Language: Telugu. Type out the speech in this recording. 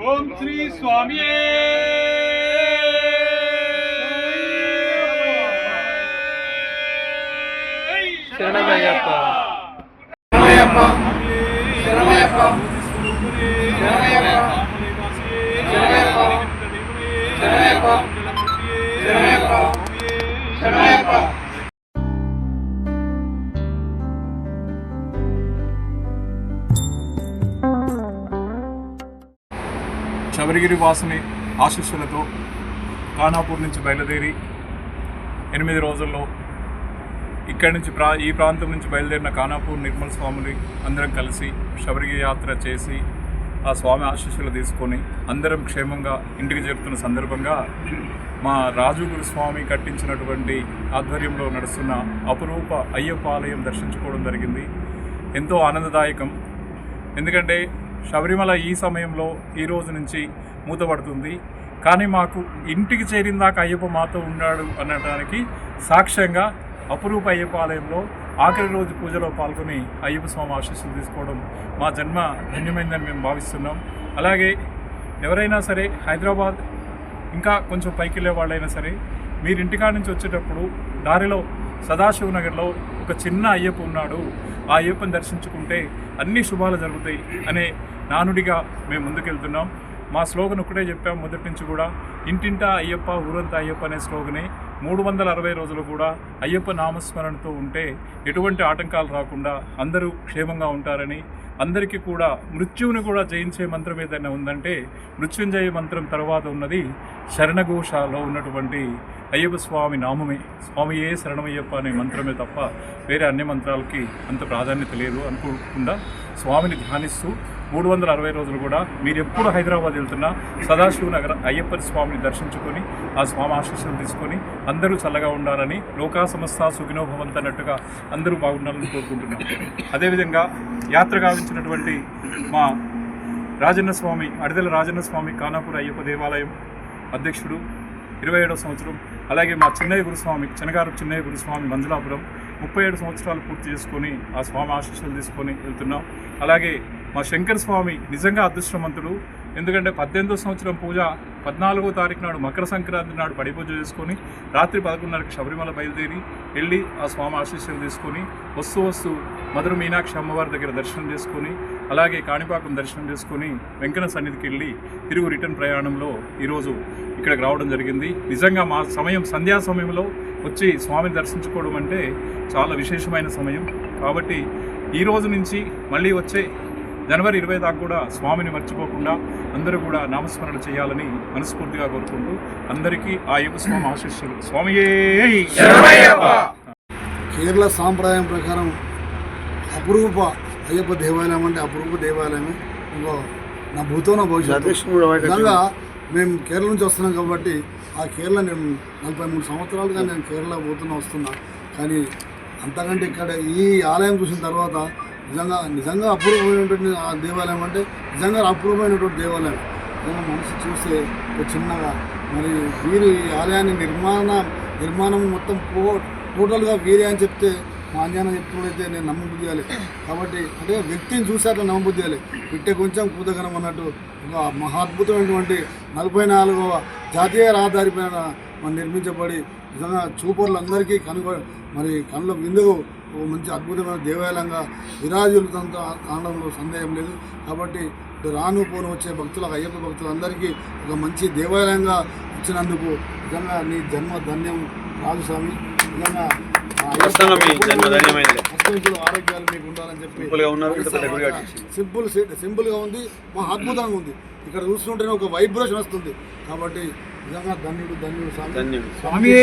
ఓం శ్రీ స్వామి శరణమయ్యప్ప శబరిగిరి వాసుని ఆశీస్సులతో ఖానాపూర్ నుంచి బయలుదేరి ఎనిమిది రోజుల్లో ఇక్కడి నుంచి ప్రా ఈ ప్రాంతం నుంచి బయలుదేరిన ఖానాపూర్ నిర్మల్ స్వామిని అందరం కలిసి శబరిగిరి యాత్ర చేసి ఆ స్వామి ఆశీస్సులు తీసుకొని అందరం క్షేమంగా ఇంటికి చేరుతున్న సందర్భంగా మా రాజుగురు స్వామి కట్టించినటువంటి ఆధ్వర్యంలో నడుస్తున్న అపురూప అయ్యప్ప ఆలయం దర్శించుకోవడం జరిగింది. ఎంతో ఆనందదాయకం. ఎందుకంటే శబరిమల ఈ సమయంలో ఈ రోజు నుంచి మూతపడుతుంది. కానీ మాకు ఇంటికి చేరిన దాకా అయ్యప్ప మాతో ఉన్నాడు అనడానికి సాక్ష్యంగా అపురూప అయ్యప్ప ఆలయంలో ఆఖరి రోజు పూజలో పాల్గొని అయ్యప్ప స్వామి ఆశీస్సులు తీసుకోవడం మా జన్మ ధన్యమైందని మేము భావిస్తున్నాం. అలాగే ఎవరైనా సరే హైదరాబాద్ ఇంకా కొంచెం పైకి వెళ్ళే వాళ్ళైనా సరే మీరు ఇంటికాడ నుంచి వచ్చేటప్పుడు దారిలో సదాశివ నగర్లో ఒక చిన్న అయ్యప్ప ఉన్నాడు. ఆ అయ్యప్పని దర్శించుకుంటే అన్ని శుభాలు జరుగుతాయి అనే నానుడిగా మేము ముందుకెళ్తున్నాం. మా స్లోగన్ ఒకటే చెప్పాం మొదటి నుంచి కూడా. ఇంటింటా అయ్యప్ప ఊరంతా అయ్యప్ప అనే స్లోగనే. మూడు వందల అరవై రోజులు కూడా అయ్యప్ప నామస్మరణతో ఉంటే ఎటువంటి ఆటంకాలు రాకుండా అందరూ క్షేమంగా ఉంటారని అందరికీ కూడా మృత్యువుని కూడా జయించే మంత్రం ఏదైనా ఉందంటే మృత్యుంజయ మంత్రం తర్వాత ఉన్నది శరణఘోషలో ఉన్నటువంటి అయ్యప్ప స్వామి నామమే. స్వామియే శరణమయ్యప్ప అనే మంత్రమే తప్ప వేరే అన్ని మంత్రాలకి అంత ప్రాధాన్యత లేదు అనుకోకుండా స్వామిని ధ్యానిస్తూ మూడు వందల అరవై రోజులు కూడా మీరు ఎప్పుడు హైదరాబాద్ వెళ్తున్నా సదాశివ నగర అయ్యప్ప స్వామిని దర్శించుకొని ఆ స్వామి ఆశీస్సులు తీసుకొని అందరూ చల్లగా ఉండాలని లోకా సంస్థ సుఖినోభవంత్ అన్నట్టుగా అందరూ బాగుండాలని కోరుకుంటున్నాం. అదేవిధంగా యాత్ర గావించినటువంటి మా రాజన్న స్వామి అడిదల రాజన్న స్వామి కానాపూర్ అయ్యప్ప దేవాలయం అధ్యక్షుడు ఇరవై ఏడవ సంవత్సరం. అలాగే మా చిన్నయ్య గురుస్వామి చెనగారు చిన్నయ్య గురుస్వామి మంజులాపురం ముప్పై ఏడు సంవత్సరాలు పూర్తి చేసుకొని ఆ స్వామి ఆశీస్సులు తీసుకొని వెళ్తున్నాం. అలాగే మా శంకర్ స్వామి నిజంగా అదృష్టవంతుడు. ఎందుకంటే పద్దెనిమిదో సంవత్సరం పూజ పద్నాలుగో తారీఖు నాడు మకర సంక్రాంతి నాడు పడి పూజ చేసుకొని రాత్రి పదకొండున్నరకి శబరిమల బయలుదేరి వెళ్ళి ఆ స్వామి ఆశీస్సులు తీసుకొని వస్తూ వస్తూ మధుర మీనాక్షి అమ్మవారి దగ్గర దర్శనం చేసుకొని అలాగే కాణిపాకం దర్శనం చేసుకొని వెంకన సన్నిధికి వెళ్ళి తిరుగు రిటర్న్ ప్రయాణంలో ఈరోజు ఇక్కడికి రావడం జరిగింది. నిజంగా మా సమయం సంధ్యా సమయంలో వచ్చి స్వామిని దర్శించుకోవడం అంటే చాలా విశేషమైన సమయం. కాబట్టి ఈ రోజు నుంచి మళ్ళీ వచ్చే జనవరి ఇరవై దాకా కూడా స్వామిని మర్చిపోకుండా అందరూ కూడా నామస్మరణ చేయాలని మనస్ఫూర్తిగా కోరుకుంటూ అందరికీ ఆ అయ్యప్ప స్వామి ఆశీస్సులు. స్వామియే! కేరళ సాంప్రదాయం ప్రకారం అపురూప అయ్యప్ప దేవాలయం అంటే అపురూప దేవాలయమే. ఇంకో నా భూతో నా భవిష్యత్తు నిజంగా మేము కేరళ నుంచి వస్తున్నాం కాబట్టి ఆ కేరళ నేను నలభై మూడు సంవత్సరాలుగా నేను కేరళ పోతున్నా వస్తున్నా. కానీ అంతకంటే ఇక్కడ ఈ ఆలయం చూసిన తర్వాత నిజంగా నిజంగా అపూర్వమైనటువంటి ఆ దేవాలయం అంటే నిజంగా అపూర్వమైనటువంటి దేవాలయం. మనసు చూస్తే ఒక చిన్నగా మరి వీరు ఈ ఆలయాన్ని నిర్మాణ నిర్మాణం మొత్తం పో టోటల్గా వీరే అని చెప్తే మా అంజాన చెప్తున్నైతే నేను నమ్మబుద్ధి చేయాలి కాబట్టి అంటే వ్యక్తిని చూసి అట్లా నమ్మబుద్ధి చేయాలి ఇట్టే కొంచెం కూతగనం అన్నట్టు ఒక మహాద్భుతమైనటువంటి నలభై నాలుగవ జాతీయ రహదారి మనం నిర్మించబడి నిజంగా చూపర్లందరికీ కనుగొ మరి కళ్ళ విందుకు ఒక మంచి అద్భుతమైన దేవాలయంగా విరాజులతో అనడంలో సందేహం లేదు. కాబట్టి రాను పోను వచ్చే భక్తులకు అయ్యప్ప భక్తులందరికీ ఒక మంచి దేవాలయంగా ఇచ్చినందుకు నిజంగా నీ జన్మ ధన్యం రాజు స్వామి. నిజంగా ఆరోగ్యాలు మీకు ఉండాలని చెప్పి సింపుల్గా ఉన్నారు ఇంత పెద్ద గుడి కట్టించి. సింపుల్ సింపుల్గా ఉంది మా అద్భుతంగా ఉంది. ఇక్కడ చూస్తుంటేనే ఒక వైబ్రేషన్ వస్తుంది. కాబట్టి నిజంగా ధన్యుడు ధన్యుడు స్వామి. ధన్యుడు. స్వామియే